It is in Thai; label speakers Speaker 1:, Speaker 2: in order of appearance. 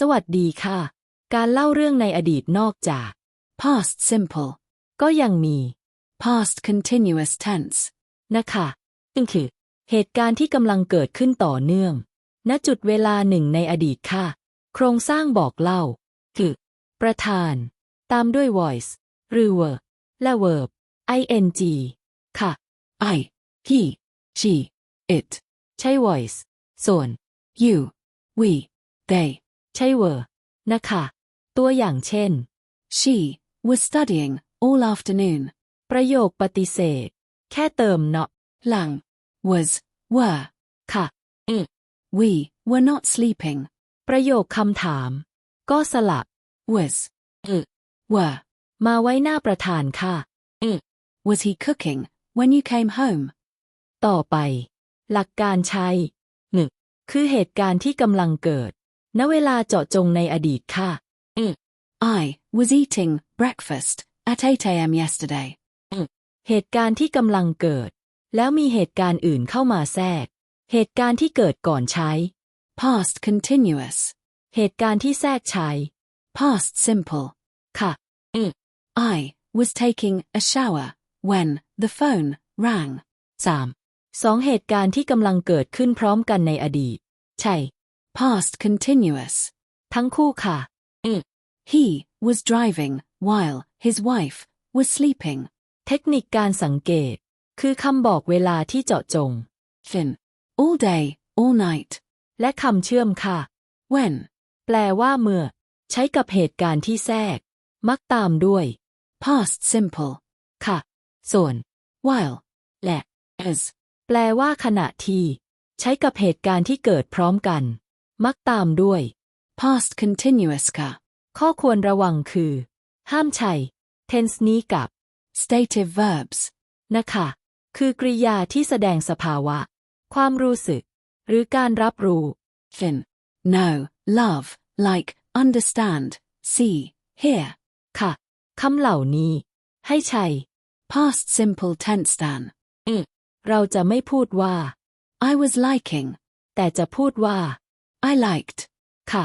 Speaker 1: สวัสดีค่ะ การเล่าเรื่องในอดีตนอกจาก
Speaker 2: past simple,
Speaker 1: ก็ยังมี
Speaker 2: past continuous tense,
Speaker 1: นะคะซึ่งคือ เหตุการณ์ที่กำลังเกิดขึ้นต่อเนื่อง ณจุดเวลาหนึ่งในอดีตค่ะ โครงสร้างบอกเล่า คือ ประธาน ตามด้วย voice หรือ verb และ verb ing ค่ะ
Speaker 2: I, he, she, it,
Speaker 1: ใช้ voice ส่วน
Speaker 2: you, we, they.
Speaker 1: ใช้ verb นะคะตัวอย่างเช่น
Speaker 2: She was studying all afternoon.
Speaker 1: ประโยคปฏิเสธ แค่เติมเนาะ
Speaker 2: Lang was, were.
Speaker 1: ค่ะ
Speaker 2: We were not sleeping.
Speaker 1: ประโยคคำถาม ก็สลับ
Speaker 2: Was, were.
Speaker 1: มาไว้หน้าประธานค่ะ
Speaker 2: Was he cooking when you came home?
Speaker 1: ต่อไป หลักการใช้หนึ่งคือเหตุการณ์ที่กำลังเกิด ณเวลาเจาะจงในอดีตค่ะ
Speaker 2: I was eating breakfast at 8 a.m. yesterday.
Speaker 1: เหตุการณ์ที่กำลังเกิด แล้วมีเหตุการณ์อื่นเข้ามาแทรก เหตุการณ์ที่เกิดก่อนใช้
Speaker 2: Past continuous.
Speaker 1: เหตุการณ์ที่แทรกใช้
Speaker 2: Past simple.
Speaker 1: ค่ะ
Speaker 2: I was taking a shower when the phone rang.
Speaker 1: 3. สองเหตุการณ์ที่กำลังเกิดขึ้นพร้อมกันในอดีต ใช่
Speaker 2: Past continuous.
Speaker 1: ทั้งคู่ค่ะ
Speaker 2: He was driving while his wife was sleeping.
Speaker 1: เทคนิคการสังเกต คือคำบอกเวลาที่เจาะจง
Speaker 2: Fin. All day, all night.
Speaker 1: และคำเชื่อมค่ะ
Speaker 2: When.
Speaker 1: แปลว่าเมื่อ ใช้กับเหตุการณ์ที่แทรก มักตามด้วย
Speaker 2: Past simple.
Speaker 1: ค่ะ ส่วน
Speaker 2: While.
Speaker 1: และ
Speaker 2: As.
Speaker 1: แปลว่าขณะที่ ใช้กับเหตุการณ์ที่เกิดพร้อมกัน มักตามด้วย
Speaker 2: Past continuous ka.
Speaker 1: ข้อควรระวังคือ ห้ามใช้ tense นี้กับ
Speaker 2: Stative verbs.
Speaker 1: นะคะ คือกริยาที่แสดงสภาวะ ความรู้สึก หรือการรับรู้
Speaker 2: Fin. Know, love, like, understand, see, hear.
Speaker 1: ค่ะ คำเหล่านี้ ให้ใช้
Speaker 2: Past simple tense dan.
Speaker 1: เราจะไม่พูดว่า
Speaker 2: I was liking.
Speaker 1: แต่จะพูดว่า
Speaker 2: I liked.
Speaker 1: ค่ะ